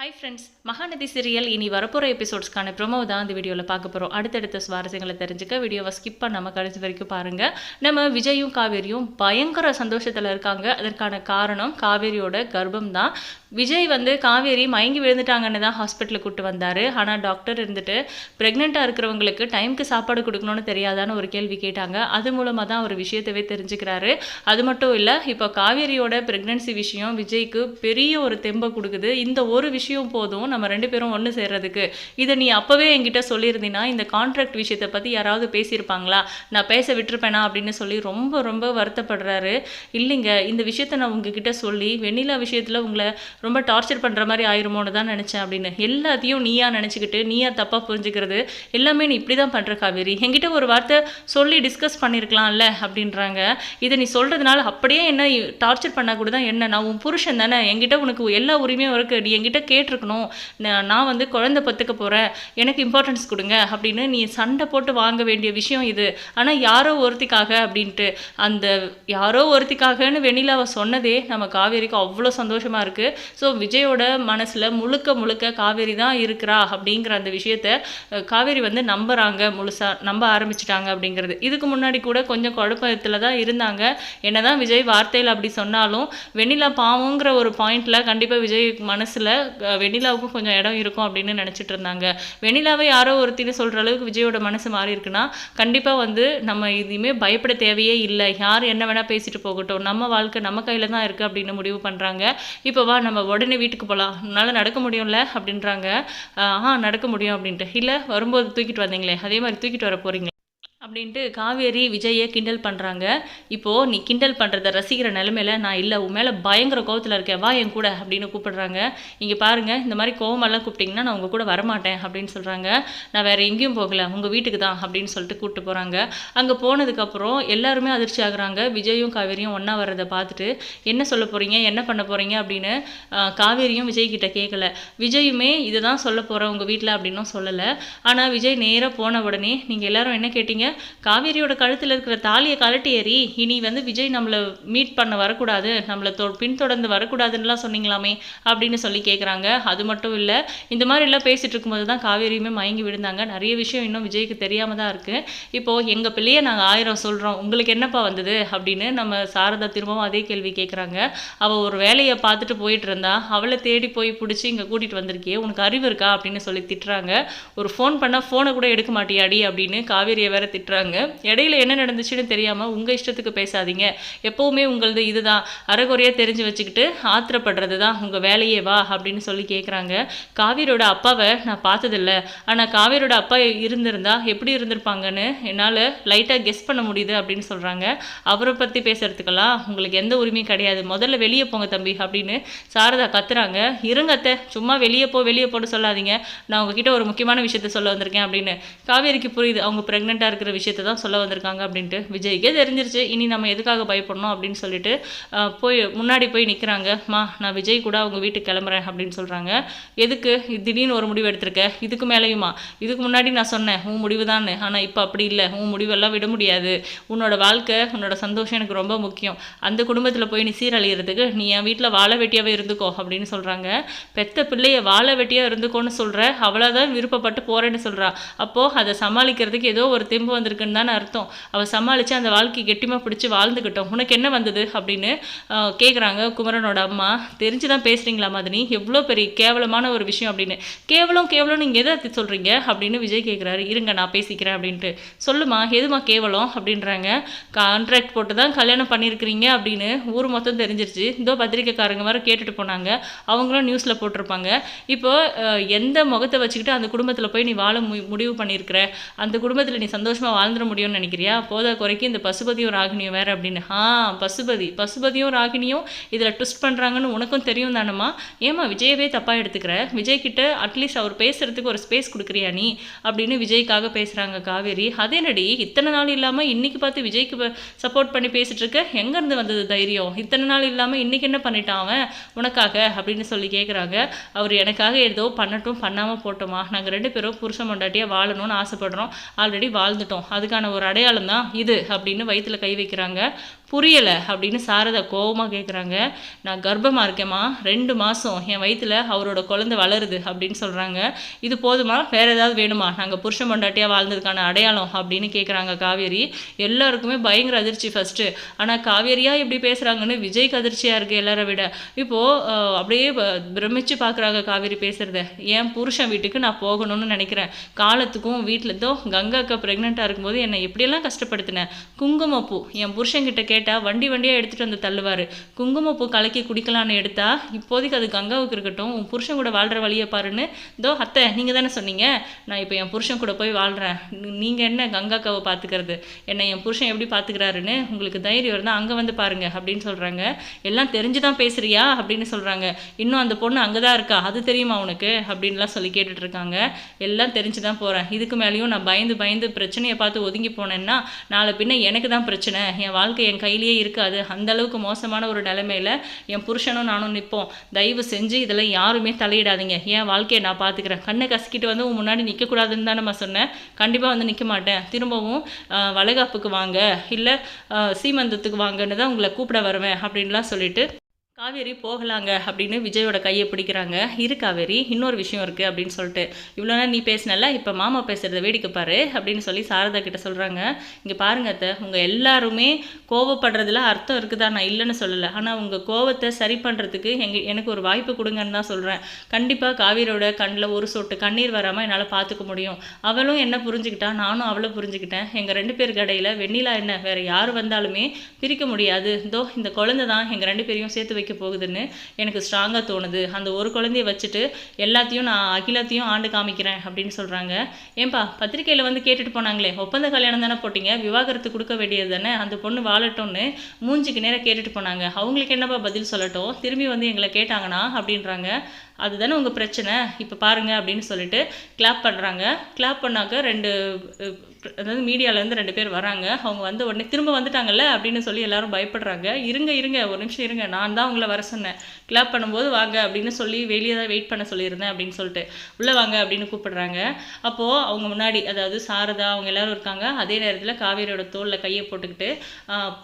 Hi friends Mahanadi serial இனி வரப்போகிற எபிசோட்ஸ்க்கான promo தான் இந்த வீடியோவில் பார்க்க போகிறோம் அடுத்தடுத்த சுவாரஸ்யங்களை தெரிஞ்சுக்க வீடியோவை ஸ்கிப் பண்ணாமல் கடைசி வரைக்கும் பாருங்கள் நம்ம விஜயும் காவேரியும் பயங்கர சந்தோஷத்தில் இருக்காங்க. அதற்கான காரணம் காவேரியோட கர்ப்பம் தான். விஜய் வந்து காவேரி மயங்கி விழுந்துட்டாங்கன்னு தான் ஹாஸ்பிட்டலுக்கு கூப்பிட்டு வந்தார். ஆனால் டாக்டர் இருந்துட்டு ப்ரெக்னெண்ட்டாக இருக்கிறவங்களுக்கு டைம்க்கு சாப்பாடு கொடுக்கணும்னு தெரியாதான்னு ஒரு கேள்வி கேட்டாங்க. அது மூலமாக தான் ஒரு விஷயத்தவே தெரிஞ்சுக்கிறாரு. அது மட்டும் இல்லை இப்போ காவேரியோட ப்ரெக்னென்சி விஷயம் விஜய்க்கு பெரிய ஒரு தெம்பை கொடுக்குது. இந்த ஒரு விஷயம் போதும் நம்ம ரெண்டு பேரும் ஒன்று சேர்றதுக்கு. இதை நீ அப்போவே என்கிட்ட சொல்லியிருந்தீங்கன்னா இந்த கான்ட்ராக்ட் விஷயத்தை பற்றி யாராவது பேசியிருப்பாங்களா? நான் பேச விட்டுருப்பேனா? அப்படின்னு சொல்லி ரொம்ப ரொம்ப வருத்தப்படுறாரு. இல்லைங்க இந்த விஷயத்த நான் உங்ககிட்ட சொல்லி வெண்ணிலா விஷயத்தில் உங்களை ரொம்ப டார்ச்சர் பண்ணுற மாதிரி ஆயிருமோன்னு தான் நினச்சேன் அப்படின்னு. எல்லாத்தையும் நீயா நினச்சிக்கிட்டு நீயா தப்பாக புரிஞ்சுக்கிறது எல்லாமே நீ இப்படி தான் பண்ணுற காவேரி. என்கிட்ட ஒரு வார்த்தை சொல்லி டிஸ்கஸ் பண்ணியிருக்கலாம்ல அப்படின்றாங்க. இதை நீ சொல்கிறதுனால அப்படியே என்ன டார்ச்சர் பண்ணால் கூட தான் என்ன? நான் உன் புருஷன் தானே. என்கிட்ட உனக்கு எல்லா உரிமையும் இருக்குது நீ என்கிட்ட கேட்டிருக்கணும். நான் நான் வந்து குழந்தை பத்துக்க போகிறேன் எனக்கு இம்பார்ட்டன்ஸ் கொடுங்க. அப்படின்னு நீ சண்டை போட்டு வாங்க வேண்டிய விஷயம் இது. ஆனால் யாரோ ஒருத்திக்காக அப்படின்ட்டு அந்த யாரோ ஒருத்திக்காகன்னு வெண்ணிலாவை சொன்னதே நம்ம காவேரிக்கு அவ்வளோ சந்தோஷமாக இருக்குது ஸோ விஜயோட மனசில் முழுக்க முழுக்க காவேரி தான் இருக்கிறா அப்படிங்கிற அந்த விஷயத்த காவேரி வந்து நம்புறாங்க முழுசாக நம்ப ஆரம்பிச்சிட்டாங்க அப்படிங்கிறது. இதுக்கு முன்னாடி கூட கொஞ்சம் குழப்பத்தில் தான் இருந்தாங்க. என்னதான் விஜய் வார்த்தையில் அப்படி சொன்னாலும் வெண்ணிலா பாவங்கிற ஒரு பாயிண்டில் கண்டிப்பாக விஜய் மனசில் வெண்ணிலாவுக்கும் கொஞ்சம் இடம் இருக்கும் அப்படின்னு நினச்சிட்டு இருந்தாங்க. வெண்ணிலாவை யாரோ ஒருத்தின்னு சொல்கிற அளவுக்கு விஜயோட மனசு மாறி இருக்குன்னா கண்டிப்பாக வந்து நம்ம இனிமேல் பயப்பட தேவையே இல்லை. யார் என்ன வேணால் பேசிட்டு போகட்டும். நம்ம வாழ்க்கை நம்ம கையில் தான் இருக்குது அப்படின்னு முடிவு பண்ணுறாங்க இப்போ வா நம்ம உடனே வீட்டுக்கு போகலாம் உன்னால் நடக்க முடியும்ல அப்படின்றாங்க. ஆ நடக்க முடியும் அப்படின்ட்டு. இல்லை வரும்போது தூக்கிட்டு வந்தீங்களே. அதே மாதிரி தூக்கிட்டு வர போகிறீங்க அப்படின்ட்டு காவேரி விஜயை கிண்டல் பண்ணுறாங்க இப்போது நீ கிண்டல் பண்ணுறத ரசிக்கிற நிலமையில நான் இல்லை. உன் மேலே பயங்கர கோவத்தில் இருக்கேன். வா என் கூட அப்படின்னு கூப்பிடுறாங்க. இங்கே பாருங்கள் இந்த மாதிரி கோவமெல்லாம் கூப்பிட்டிங்கன்னா நான் உங்கள் கூட வரமாட்டேன் அப்படின்னு சொல்கிறாங்க நான் வேறு எங்கேயும் போகல. உங்கள் வீட்டுக்கு தான் அப்படின்னு சொல்லிட்டு கூப்பிட்டு போகிறாங்க அங்கே போனதுக்கப்புறம் எல்லாருமே அதிர்ச்சி ஆகுறாங்க. விஜயும் காவேரியும் ஒன்றா வர்றதை பார்த்துட்டு என்ன சொல்ல போகிறீங்க என்ன பண்ண போகிறீங்க அப்படின்னு காவேரியும் விஜய் கிட்ட கேட்கல விஜயுமே இதை தான் சொல்ல போகிறேன் உங்கள் வீட்டில் அப்படின்னும் சொல்லலை. ஆனால் விஜய் நேராக போன உடனே நீங்கள் எல்லோரும் என்ன கேட்டீங்க? காவேரியோட கழுத்தில் இருக்கிற தாலியை கழட்டி ஏறி இனி வந்து விஜய் நம்மளை மீட் பண்ண வரக்கூடாது நம்மளை தொ பின்தொடர்ந்து வரக்கூடாதுன்னுலாம் சொன்னீங்களாமே அப்படின்னு சொல்லி கேட்குறாங்க அது மட்டும் இல்லை இந்த மாதிரி எல்லாம் இருக்கும்போது தான் காவேரியுமே மயங்கி விழுந்தாங்க. நிறைய விஷயம் இன்னும் விஜய்க்கு தெரியாமல் தான் இருக்குது இப்போது எங்கள் பிள்ளையை நாங்கள் ஆயிரம் சொல்கிறோம் உங்களுக்கு என்னப்பா வந்தது? அப்படின்னு நம்ம சாரதா திரும்பவும் அதே கேள்வி கேட்குறாங்க அவள் ஒரு வேலையை பார்த்துட்டு போயிட்டு இருந்தா அவளை தேடி போய் பிடிச்சி இங்கே கூட்டிகிட்டு வந்திருக்கியே உனக்கு அறிவு இருக்கா? அப்படின்னு சொல்லி திட்டுறாங்க. ஒரு ஃபோன் பண்ணால் ஃபோனை கூட எடுக்க மாட்டியாடி அப்படின்னு காவேரியை வேற திட்டுறாங்க. இடையில என்ன நடந்துச்சுன்னு தெரியாமல் உங்கள் இஷ்டத்துக்கு பேசாதீங்க. எப்போவுமே உங்களது இதுதான். அறகுறையாக தெரிஞ்சு வச்சுக்கிட்டு ஆத்திரப்படுறது தான் உங்கள் வேலையே வா அப்படின்னு சொல்லி கேட்குறாங்க காவிரியோட அப்பாவை நான் பார்த்ததில்ல. ஆனால் காவேரியோட அப்பா இருந்திருந்தா எப்படி இருந்திருப்பாங்கன்னு என்னால் லைட்டாக கெஸ் பண்ண முடியுது அப்படின்னு சொல்கிறாங்க அவரை பற்றி பேசுகிறதுக்கெல்லாம் உங்களுக்கு எந்த உரிமையும் கிடையாது. முதல்ல வெளியே போங்க தம்பி அப்படின்னு சாரதா கத்துறாங்க. இருங்க அத்தை சும்மா வெளியே போ வெளியே போட்டு சொல்லாதீங்க. நான் உங்ககிட்ட ஒரு முக்கியமான விஷயத்த சொல்ல வந்திருக்கேன் அப்படின்னு. காவேரிக்கு புரியுது. அவங்க ப்ரெக்னெண்ட்டாக இருக்கிற விஷயத்தை தான் சொல்ல வந்திருக்காங்க அப்படின்ட்டு. விஜய்க்கே தெரிஞ்சிருச்சு. இனி நம்ம எதுக்காக பயப்படணும் அப்படின்னு சொல்லிட்டு போய் முன்னாடி போய் நிற்கிறாங்க மா நான் விஜய் கூட அவங்க வீட்டுக்கு கிளம்புறேன் அப்படின்னு சொல்கிறாங்க எதுக்கு? திடீர்னு ஒரு முடிவு எடுத்திருக்க? இதுக்கு மேலேயுமா? இதுக்கு முன்னாடி நான் சொன்னேன். உன் முடிவு தான் ஆனால் இப்போ அப்படி இல்லை. உன் முடிவெல்லாம் விட முடியாது. உன்னோட வாழ்க்கை உன்னோட சந்தோஷம் எனக்கு ரொம்ப முக்கியம். அந்த குடும்பத்தில் போய் நீ சீரழிகிறதுக்கு நீ என் வீட்டில் வாழ வெட்டியாகவே இருந்துக்கோ அப்படின்னு சொல்கிறாங்க பெத்த பிள்ளைய வாழ வெட்டியாக இருந்துக்கோன்னு சொல்கிற அவ்வளோதான் தான் விருப்பப்பட்டு போகிறேன்னு சொல்கிறா அப்போது அதை சமாளிக்கிறதுக்கு ஏதோ ஒரு தெம்பு வந்திருக்குன்னு தானே அர்த்தம். அவள் சமாளித்து அந்த வாழ்க்கை கெட்டிமாக பிடிச்சி வாழ்ந்துக்கிட்டோம் உனக்கு என்ன வந்தது அப்படின்னு கேட்குறாங்க குமரனோட அம்மா. தெரிஞ்சு தான் பேசுகிறீங்களா மாதிரி எவ்வளோ பெரிய கேவலமான ஒரு விஷயம் அப்படின்னு. கேவலம் கேவலம் நீங்கள் எதை சொல்கிறீங்க அப்படின்னு விஜய் கேட்குறாரு இருங்க நான் பேசிக்கிறேன் அப்படின்ட்டு. சொல்லுமா எதுமா கேவலம் அப்படின்றாங்க. கான்ட்ராக்ட் போட்டு தான் கல்யாணம் பண்ணியிருக்கிறீங்க அப்படின்னு ஊர் மொத்தம் தெரிஞ்சிருச்சு. இதோ பத்திரிக்கைக்காரங்க வர கேட்டுட்டு போனாங்க. அவங்களும் நியூஸில் போட்டிருப்பாங்க. இப்போ எந்த முகத்தை வச்சுக்கிட்டு அந்த குடும்பத்தில் போய் நீ வாழ மு- முடிவு பண்ணியிருக்கிற? அந்த குடும்பத்தில் நீ சந்தோஷமாக வாழ்ந்துட முடியும்னு நினைக்கிறியா? போதா குறைக்கு இந்த பசுபதியும் ராகினியும் வேறு அப்படின்னு. ஆ பசுபதி. பசுபதியும் ராகினியும் இதில் ட்விஸ்ட் பண்ணுறாங்கன்னு உனக்கும் தெரியும் தானம்மா? ஏமா விஜயவே தப்பாக எடுத்துக்கிற? விஜய் கிட்ட அட்லீஸ்ட் அவர் பேசுகிறதுக்கு ஒரு ஸ்பேஸ் கொடுக்குறியா நீ? அப்படின்னு விஜய்க்காக பேசுகிறாங்க காவேரி. அதே நடி இத்தனை நாள் இல்லாமல் இன்றைக்கி பார்த்து விஜய்க்கு சப்போர்ட் பண்ணி பேசிகிட்ருக்க இருக்க? எங்கேருந்து வந்தது தைரியம்? இத்தனை நாள் இல்லாமல் இன்னைக்கு என்ன பண்ணிட்டான் அவன்? உனக்காக அப்படின்னு சொல்லி கேட்குறாங்க அவர் எனக்காக ஏதோ பண்ணட்டும் பண்ணாமல் போட்டோமா? நாங்கள் ரெண்டு பேரும் புருஷன் பொண்டாட்டியாக வாழணும்னு ஆசைப்படுறோம். ஆல்ரெடி வாழ்ந்துட்டோம். அதுக்கான ஒரு அடையாளம் தான் இது அப்படின்னு வயித்துல கை வைக்கிறாங்க. புரியலை அப்படின்னு சாரதா கோபமாக கேட்குறாங்க நான் கர்ப்பமாக இருக்கேம்மா. ரெண்டு மாதம் என் வயிற்றில் அவரோட குழந்தை வளருது அப்படின்னு சொல்கிறாங்க இது போதுமா? வேறு ஏதாவது வேணுமா? நாங்கள் புருஷன் பொண்டாட்டியாக வாழ்ந்ததுக்கான அடையாளம் அப்படின்னு கேட்குறாங்க காவேரி. எல்லாருக்குமே பயங்கர அதிர்ச்சி ஃபஸ்ட்டு ஆனால் காவேரியாக இப்படி பேசுகிறாங்கன்னு விஜய்க்கு அதிர்ச்சியாக இருக்குது எல்லாரை விட. இப்போது அப்படியே பிரமிச்சு பார்க்குறாங்க காவேரி பேசுகிறத என் புருஷன் வீட்டுக்கு நான் போகணும்னு நினைக்கிறேன். காலத்துக்கும் வீட்டில் தான் கங்கா அக்கா ப்ரெக்னெண்ட்டாக இருக்கும்போது என்னை எப்படியெல்லாம் கஷ்டப்படுத்தினேன் குங்குமப்பூ. என் புருஷன்கிட்ட கேட்டால் வண்டி வண்டியாக எடுத்துகிட்டு வந்து தள்ளுவார். குங்குமப்பூ கலக்கி குடிக்கலான்னு எடுத்தா இப்போதைக்கு அது கங்காவுக்கு இருக்கட்டும் உன் புருஷன் கூட வாழ்கிற வழியை பாருன்னு. தோ அத்தை நீங்கள் தானே சொன்னீங்க? நான் இப்போ என் புருஷன் கூட போய் வாழ்கிறேன் நீங்கள் என்ன கங்காக்காவை பார்த்துக்கிறது என்னை என் புருஷன் எப்படி பார்த்துக்கிறாருன்னு உங்களுக்கு தைரியம் இருந்தால் அங்கே வந்து பாருங்க அப்படின்னு சொல்கிறாங்க எல்லாம் தெரிஞ்சு தான் பேசுகிறியா அப்படின்னு சொல்கிறாங்க இன்னும் அந்த பொண்ணு அங்கே தான் இருக்கா? அது தெரியுமா உனக்கு? அப்படின்லாம் சொல்லி கேட்டுட்ருக்காங்க எல்லாம் தெரிஞ்சு தான் போகிறேன் இதுக்கு மேலேயும் நான் பயந்து பயந்து பிரச்சனையை பார்த்து ஒதுங்கி போனேன்னா நாளை பின்ன எனக்கு தான் பிரச்சனை. என் வாழ்க்கை என் கையிலேயே இருக்காது. அந்தளவுக்கு மோசமான ஒரு நிலைமையில என் புருஷனும் நானும் நிற்போம். தயவு செஞ்சு இதில் யாருமே தலையிடாதீங்க. என் வாழ்க்கையை நான் பார்த்துக்கிறேன். கண்ணை கசக்கிட்டு வந்து உன் முன்னாடி நிற்கக்கூடாதுன்னு தான் நம்ம சொன்னேன். கண்டிப்பாக வந்து நிற்க மாட்டேன். திரும்பவும் வளைகாப்புக்கு வாங்க. இல்லை சீமந்தத்துக்கு வாங்கன்னு தான் உங்களை கூப்பிட வருவேன் அப்படின்லாம் சொல்லிட்டு காவேரி போகலாங்க அப்படின்னு விஜயோட கையை பிடிக்கிறாங்க. இரு காவேரி இன்னொரு விஷயம் இருக்குது அப்படின்னு சொல்லிட்டு. இவ்வளோ நேரம் நீ பேசினல இப்போ மாமா பேசுகிறத வேடிக்கை பாரு அப்படின்னு சொல்லி சாரதா கிட்ட சொல்கிறாங்க இங்கே பாருங்க அத்தை உங்கள் எல்லாருமே கோவப்படுறதுல அர்த்தம் இருக்குதா? நான் இல்லைன்னு சொல்லலை. ஆனால் உங்கள் கோவத்தை சரி பண்ணுறதுக்கு எங்க எனக்கு ஒரு வாய்ப்பு கொடுங்கன்னு தான் சொல்கிறேன் கண்டிப்பாக காவேரியோட கண்ணில் ஒரு சொட்டு கண்ணீர் வராமல் என்னால் பார்த்துக்க முடியும். அவளும் என்ன புரிஞ்சுக்கிட்டா? நானும் அவளை புரிஞ்சுக்கிட்டேன். எங்கள் ரெண்டு பேருக்கு கடையில் வெண்ணிலா என்ன? வேறு யார் வந்தாலுமே பிரிக்க முடியாது. இதோ இந்த குழந்தை தான் எங்கள் ரெண்டு பேரையும் சேர்த்து வைக்க போகுதுன்னு எனக்கு ஸ்ட்ராங்காக தோணுது. அந்த ஒரு குழந்தைய வச்சுட்டு எல்லாத்தையும் நான் அகிலத்தையும் ஆண்டு காமிக்கிறேன் அப்படின்னு சொல்கிறாங்க ஏன்பா பத்திரிக்கையில் வந்து கேட்டுட்டு போனாங்களே ஒப்பந்த கல்யாணம் தானே போட்டீங்க விவாகரத்து கொடுக்க வேண்டியது தானே அந்த பொண்ணு வாழட்டும்னு மூஞ்சிக்கு நேராக கேட்டுட்டு போனாங்க. அவங்களுக்கு என்னப்பா பதில் சொல்லட்டும்? திரும்பி வந்து எங்களை கேட்டாங்கன்னா அப்படின்றாங்க. அதுதானே உங்கள் பிரச்சனை? இப்போ பாருங்கள் அப்படின்னு சொல்லிட்டு கிளாப் பண்ணுறாங்க கிளாப் பண்ணாக்க ரெண்டு அதாவது மீடியாலேருந்து ரெண்டு பேர் வராங்க. அவங்க வந்து உடனே திரும்ப வந்துட்டாங்கல்ல அப்படின்னு சொல்லி எல்லாரும் பயப்படுறாங்க. இருங்க இருங்க ஒரு நிமிஷம் இருங்க. நான் தான் உங்களை வர சொன்னேன். கிளாப் பண்ணும்போது வாங்க அப்படின்னு சொல்லி வெளியே தான் வெயிட் பண்ண சொல்லியிருந்தேன் அப்படின்னு சொல்லிட்டு. உள்ளே வாங்க அப்படின்னு கூப்பிடுறாங்க. அப்போது அவங்க முன்னாடி அதாவது சாரதா அவங்க எல்லாரும் இருக்காங்க. அதே நேரத்தில் காவேரியோட தோளில் கையை போட்டுக்கிட்டு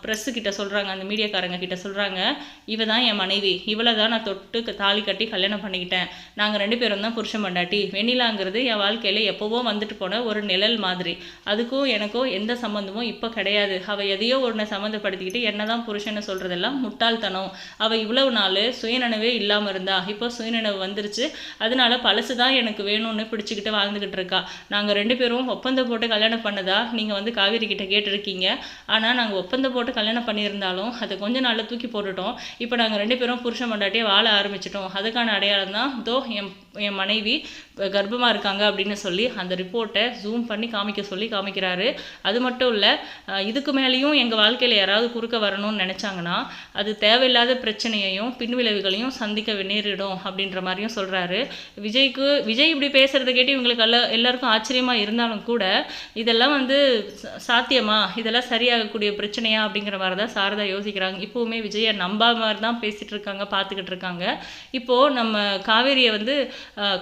ப்ரெஸ்ஸு கிட்ட சொல்கிறாங்க அந்த மீடியாக்காரங்க கிட்ட சொல்கிறாங்க இவ தான் என் மனைவி. இவளை தான் நான் தொட்டு க- தாலி கட்டி கல்யாணம் பண்ணிக்கிட்டேன். நாங்கள் ரெண்டு பேரும் தான் புருஷன் பண்டாட்டி. வெண்ணிலாங்கிறது என் வாழ்க்கையில் எப்போவோ வந்துட்டு போன ஒரு நிழல் மாதிரி. அதுக்கும் எனக்கும் எந்த சம்மந்தமும் இப்போ கிடையாது. அவள் எதையோ ஒன்றை சம்மந்தப்படுத்திக்கிட்டு என்ன தான் புருஷன்னு சொல்கிறதெல்லாம் முட்டாள்தனம். அவள் இவ்வளவு நாள் சுய சுயநினைவே இல்லாமல் இருந்தா இப்போ சுயநினைவு வந்துருச்சு. அதனால பழசு தான் எனக்கு வேணும்னு பிடிச்சிக்கிட்டு வாழ்ந்துக்கிட்டு இருக்கா. நாங்கள் ரெண்டு பேரும் ஒப்பந்தம் போட்டு கல்யாணம் பண்ணதா நீங்கள் வந்து காவேரி கிட்ட கேட்டிருக்கீங்க. ஆனால் நாங்கள் ஒப்பந்தம் போட்டு கல்யாணம் பண்ணியிருந்தாலும் அதை கொஞ்ச நாளில் தூக்கி போட்டுட்டோம். இப்போ நாங்கள் ரெண்டு பேரும் புருஷன் மண்டாட்டியே வாழ ஆரம்பிச்சிட்டோம். அதுக்கான அடையாளம் தான் தோ என் என் மனைவி கர்ப்பமாக இருக்காங்க அப்படின்னு சொல்லி அந்த ரிப்போர்ட்டை ஜூம் பண்ணி காமிக்க சொல்லி காமிக்கிறாரு. அது மட்டும் இல்லை இதுக்கு மேலேயும் எங்கள் வாழ்க்கையில் யாராவது குறுக்க வரணும்னு நினச்சாங்கன்னா அது தேவையில்லாத பிரச்சனையையும் பின்விளைவுகளையும் சந்திக்க நேரிடும் அப்படின்ற மாதிரியும் சொல்கிறாரு விஜய்க்கு விஜய் இப்படி பேசுகிறத கேட்டு இவங்களுக்கு எல்லா எல்லாருக்கும் ஆச்சரியமாக இருந்தாலும் கூட இதெல்லாம் வந்து சாத்தியமா? இதெல்லாம் சரியாகக்கூடிய பிரச்சனையா? அப்படிங்கிற மாதிரி தான் சாரதா யோசிக்கிறாங்க. இப்போவுமே விஜயை மாதிரி தான் பேசிகிட்டு இருக்காங்க பார்த்துக்கிட்டு இருக்காங்க. இப்போது நம்ம காவேரியை வந்து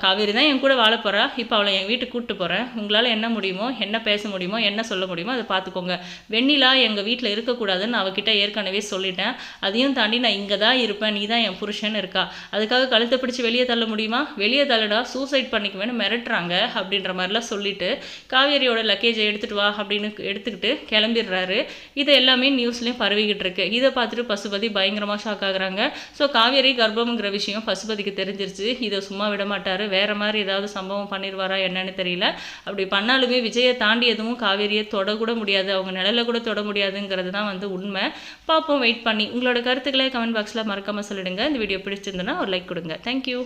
காவேரி தான் என் கூட வாழ போகிறா இப்போ அவளை என் வீட்டுக்கு கூப்பிட்டு போகிறேன் உங்களால் என்ன முடியுமோ என்ன பேச முடியுமோ என்ன சொல்ல முடியுமோ அதை பார்த்துக்கோங்க. வெண்ணிலா எங்கள் வீட்டில் இருக்கக்கூடாதுன்னு அவகிட்ட ஏற்கனவே சொல்லிட்டேன். அதையும் தாண்டி நான் இங்கே தான் இருப்பேன். நீ தான் என் புருஷன் இருக்கா? அதுக்காக கழுத்தை பிடிச்சி வெளியே தள்ள முடியுமா? வெளியே தள்ளடா சூசைட் பண்ணிக்குவேன்னு மிரட்டுறாங்க அப்படின்ற மாதிரிலாம் சொல்லிட்டு காவேரியோட லக்கேஜை எடுத்துட்டு வா அப்படின்னு எடுத்துக்கிட்டு கிளம்பிடுறாரு. இது எல்லாமே நியூஸ்லேயும் பரவிக்கிட்டு இருக்கு. இதை பார்த்துட்டு பசுபதி பயங்கரமாக ஷாக் ஆகுறாங்க. ஸோ காவேரி கர்ப்பம்ங்கிற விஷயம் பசுபதிக்கு தெரிஞ்சிருச்சு. இதை சும்மா விட மாட்டார். வேறு மாதிரி ஏதாவது சம்பவம் பண்ணிடுவாரா என்னன்னு தெரியல. அப்படி பண்ணாலுமே விஜயை தாண்டி எதுவும் காவேரியை தொடக்கூட முடியாது. அவங்க நிழல கூட தொட முடியாதுங்கிறது தான் வந்து உண்மை. பார்ப்போம் வெயிட் பண்ணி. உங்களோட கருத்துக்களை கமெண்ட் பாக்ஸில் மறக்காமல் சொல்லிடுங்க. இந்த வீடியோ பிடிச்சிருந்தனா ஒரு லைக் கொடுங்க. தேங்க்யூ